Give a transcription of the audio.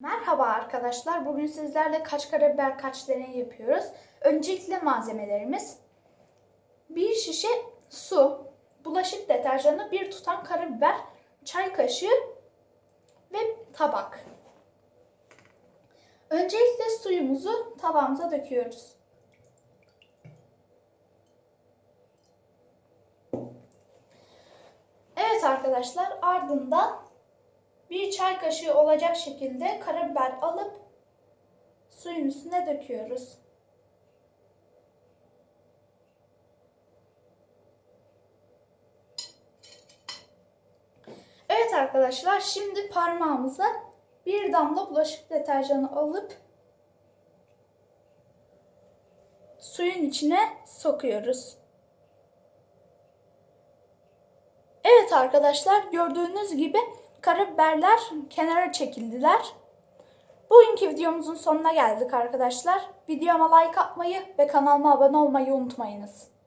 Merhaba arkadaşlar. Bugün sizlerle kaç karabiber kaç deney yapıyoruz. Öncelikle malzemelerimiz bir şişe su, bulaşık deterjanı, bir tutam karabiber, çay kaşığı ve tabak. Öncelikle suyumuzu tabağımıza döküyoruz. Evet arkadaşlar ardından bir çay kaşığı olacak şekilde karabiber alıp suyun üstüne döküyoruz. Evet arkadaşlar şimdi parmağımıza bir damla bulaşık deterjanı alıp suyun içine sokuyoruz. Evet arkadaşlar gördüğünüz gibi karabiberler kenara çekildiler. Bugünkü videomuzun sonuna geldik arkadaşlar. Videoma like atmayı ve kanalıma abone olmayı unutmayınız.